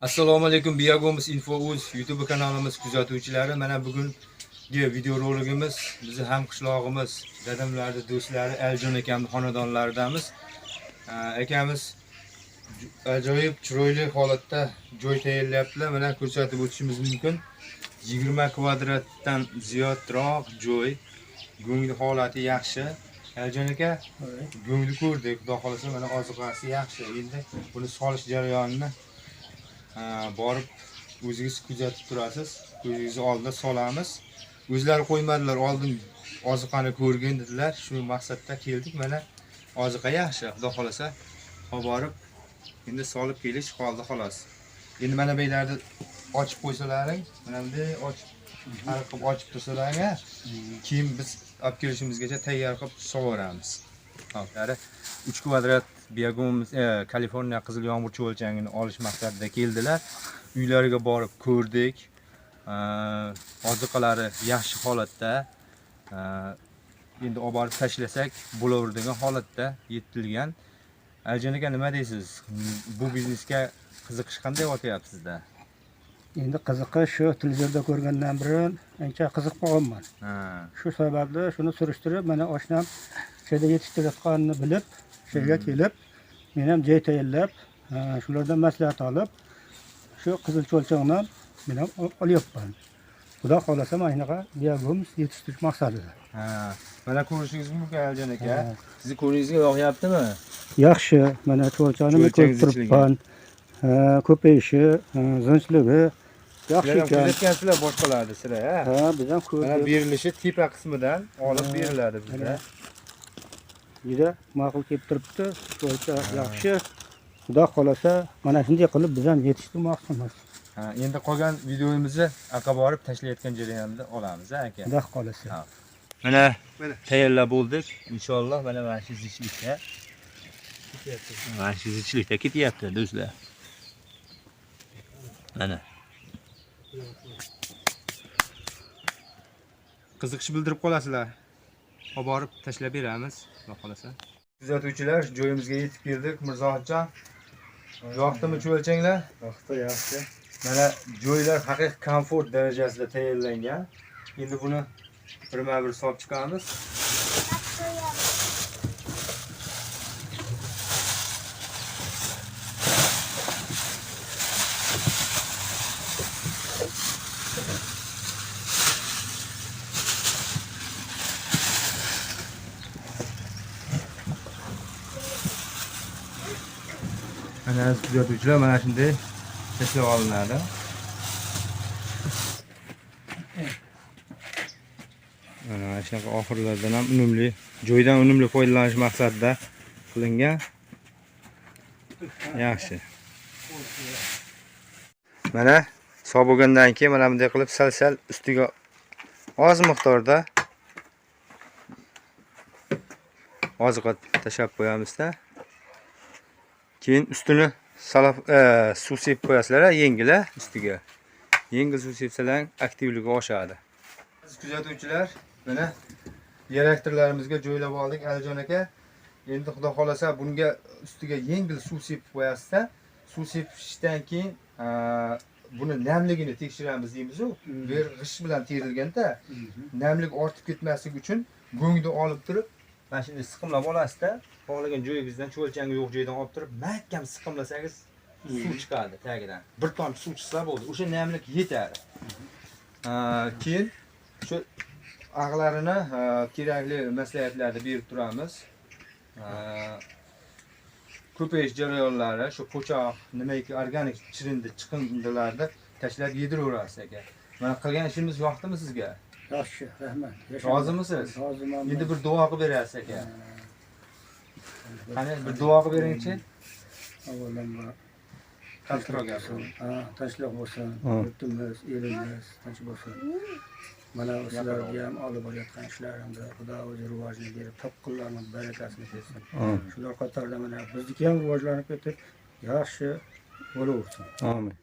Assalomu alaykum Biyagomiz Info.uz YouTube kanalimiz kuzatuvchilari. Mana bugungi video roligimiz bizni ham qishlog'imiz, dadamlarni do'stlari Aljon akamning xonadonlaridamiz. Ha, Akamiz ajoyib chiroyli holatda joy tayyorlayaptilar. Mana ko'rsatib o'tishimiz mumkin. 20 kvadratdan ziyodroq joy. Go'ngli holati yaxshi. Aljon aka, go'ngli ko'rdik. Xudo xolasa mana oziqasi yaxshi. Endi buni solish jarayonini borib o'zingiz kuzatib turasiz. Ko'zingizni oldida solamiz. O'zlari qo'ymadilar, oldin oziqani ko'rgin dedilar. Shu maqsadda keldik. Mana oziqa yaxshi, xudo xolasa. Olib borib endi solib kelish qoldi xolos. Endi mana bu yerlarni ochib qo'ysalaring, mana bunday ochib qilib ochib tursalaring, ha? keyin biz olib kelishimizgacha tayyor qilib sovoramiz. Hop, 3 kvadrat Biagumimiz, e, Kaliforniya qizil yomg'irchi o'lchangini olish maqsadida keldilar. Uylariga borib ko'rdik. E, Oziqalari yaxshi holatda. E, Endi olib borib tashlasak bo'laveradigan holatda yetilgan. Aljan aka nima deysiz? Bu biznesga qiziqish qanday o'tyapti sizda? endi qiziqi shu televizorda ko'rgandan beri ancha qiziqib qolganman shu sababli shuni surishtirib mana oshnam shu yerda yetishtirayotganini bilib shu yerga kelib men ham joy tayyorlab ha, shulardan maslahat olib shu qizil cho'lchog'ni men ham ol- olyapman xudo xohlasa mana shunaqa diagnoz yetishtirish maqsadida Ha. Aljan aka. Ha. Sizni ko'ringizga yoqyaptimi? yaxshi mana cho'lchog'ni men ko'rib Cho'lchak turibman Ha, ko'payishi ha, zinchligi yaxshi ekan kuzatgansizlar boshqalarni sira, ha? ha biz ham Mana ko'rdik berilishi tepa qismidan olib beriladi bizda. Juda ma'qul kelib turibdi cho'lcha yaxshi xudo xohlasa mana shunday qilib biz ham yetishtirmoqchimiz Ha, endi qolgan videomizni aka borib tashlayotgan jarayonda olamiz, ha aka. xudo xohlasa. Mana tayyorlab bo'ldik. Inshaalloh mana mana shu zichlikda. Mana shu zichlikda ketyapti do'stlar. Mana. Qiziqish bildirib qolasizlar. Olib borib tashlab beramiz, xudo xolasa. Kuzatuvchilar, joyimizga yetib keldik, Mirzohidjon. Yoqdimi cho'lchanglar? yoqdi yaxshi Mana joylar haqiqiy komfort darajasida tayyorlangan. Endi buni birma-bir solib chiqamiz. Mana aziz kuzatuvchilar, mana shunday tashlab olinadi. Mana shunaqa oxirlardan ham unumli, joydan unumli foydalanish maqsadida qilingan. Yaxshi. Mana so'b bo'lgandan keyin mana bunday qilib sal-sal ustiga oz miqdorda oziqa tashlab qo'yamizda. Keyin ustini salaf e, suv sepib qo'yasizlar, yengil ustiga. Yengil suv sepsalar aktivligi oshadi. Siz kuzatuvchilar, mana reaktorlarimizga joylab oldik Alijon aka. Endi xudo xolasa bunga ustiga yengil suv sepib qo'yasizda. Suv sepishdan keyin e, buni namligini tekshiramiz deymiz-ku. Bu yer g'isht bilan terilganda namlik ortib ketmasligi uchun go'ngni olib turib mana shunday siqimlab olasizda xohlagan joyingizdan cho'lchangi yo'q joydan olib turib mahkam siqimlasangiz suv chiqadi tagidan. Bir tomchi suv chiqsa bo'ldi. O'sha namlik yetadi. Keyin shu ag'larini kerakli maslahatlarni berib turamiz. Ko'payish jarayonlari shu po'choq nimaki organik chirindi chiqindilarni tashlab yediraverasiz aka mana qilgan ishimiz yoqdimi sizga? Yaxshi rahmat Rozimisiz? roziman endi bir duo qilib berasiz aka qani bir duo qilib beringchi avvalambor qattiqroq gapirib ha tinchlik bo'lsin Ha. yurtimiz elimiz tinch bo'lsin mana sizlarga ham olib borayotgan ishlarimda xudo o'zi rivojini berib topqinlarni barakasini bersin shular qatorida mana bizniki ham rivojlanib ketib yaxshi bo'laversin amin